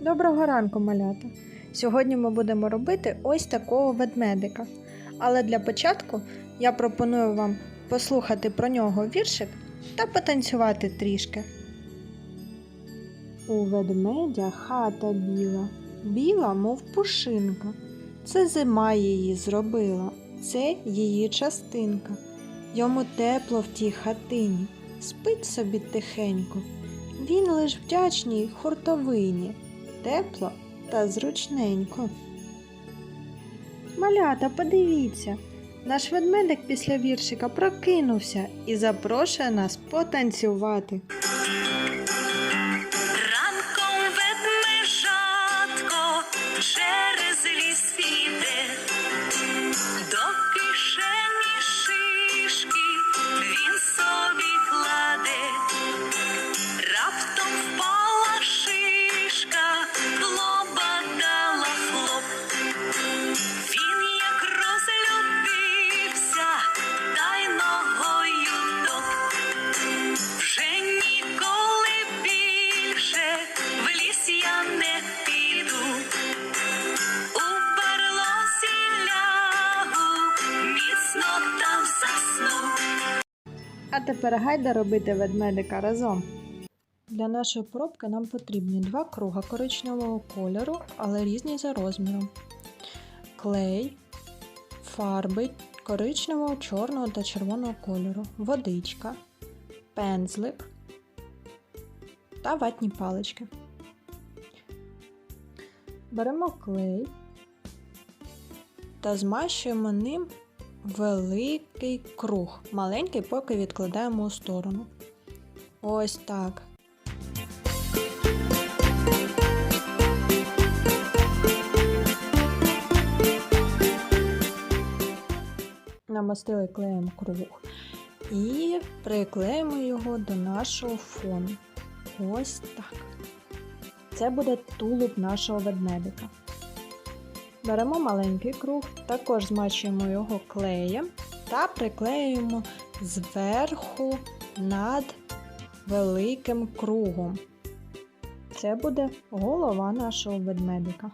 Доброго ранку, малята! Сьогодні ми будемо робити ось такого ведмедика. Але для початку я пропоную вам послухати про нього віршик та потанцювати трішки. У ведмедя хата біла, біла, мов пушинка. Це зима її зробила, це її частинка. Йому тепло в тій хатині, спить собі тихенько. Він лиш вдячній хуртовині, тепло та зручненько. Малята, подивіться, наш ведмедик після віршика прокинувся і запрошує нас потанцювати. А тепер гайда робити ведмедика разом. Для нашої пробки нам потрібні два круга коричневого кольору, але різні за розміром. Клей, фарби коричневого, чорного та червоного кольору, водичка, пензлик та ватні палички. Беремо клей та змащуємо ним великий круг. Маленький поки відкладаємо у сторону. Ось так. Намастили клеєм круг і приклеїмо його до нашого фону. Ось так. Це буде тулуб нашого ведмедика. Беремо маленький круг, також змачуємо його клеєм та приклеюємо зверху над великим кругом. Це буде голова нашого ведмедика.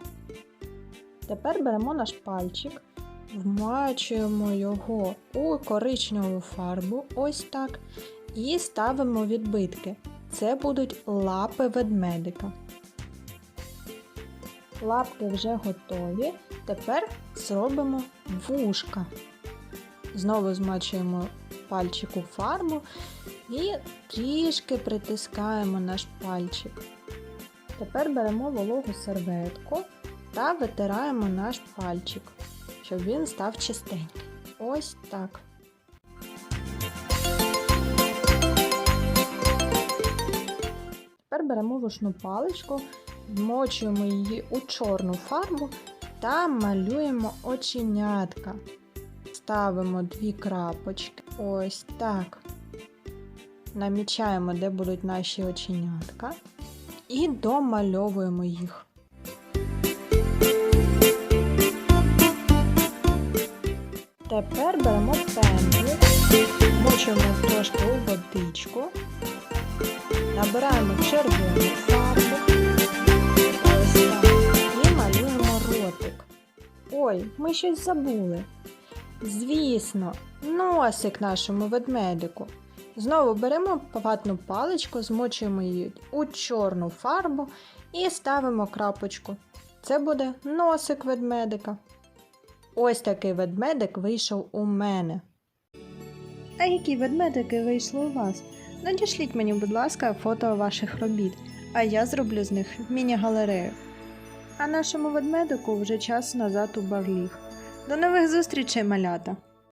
Тепер беремо наш пальчик, вмачуємо його у коричневу фарбу, ось так, і ставимо відбитки. Це будуть лапи ведмедика. Лапки вже готові. Тепер зробимо вушка. Знову змачуємо пальчик у фарбу і трішки притискаємо наш пальчик. Тепер беремо вологу серветку та витираємо наш пальчик, щоб він став чистенький. Ось так. Тепер беремо вушну паличку, вмочуємо її у чорну фарбу та малюємо оченятка. Ставимо дві крапочки. Ось так. Намічаємо, де будуть наші оченятка. І домальовуємо їх. Тепер беремо пензлик, вмочуємо трошки у водичку, набираємо червону фарбу. Ой, ми щось забули. Звісно, носик нашому ведмедику. Знову беремо ватну паличку, змочуємо її у чорну фарбу і ставимо крапочку. Це буде носик ведмедика. Ось такий ведмедик вийшов у мене. А які ведмедики вийшли у вас? Надішліть мені, будь ласка, фото ваших робіт, а я зроблю з них міні-галерею. А нашому ведмедику вже час назад у барліг. До нових зустрічей, малята!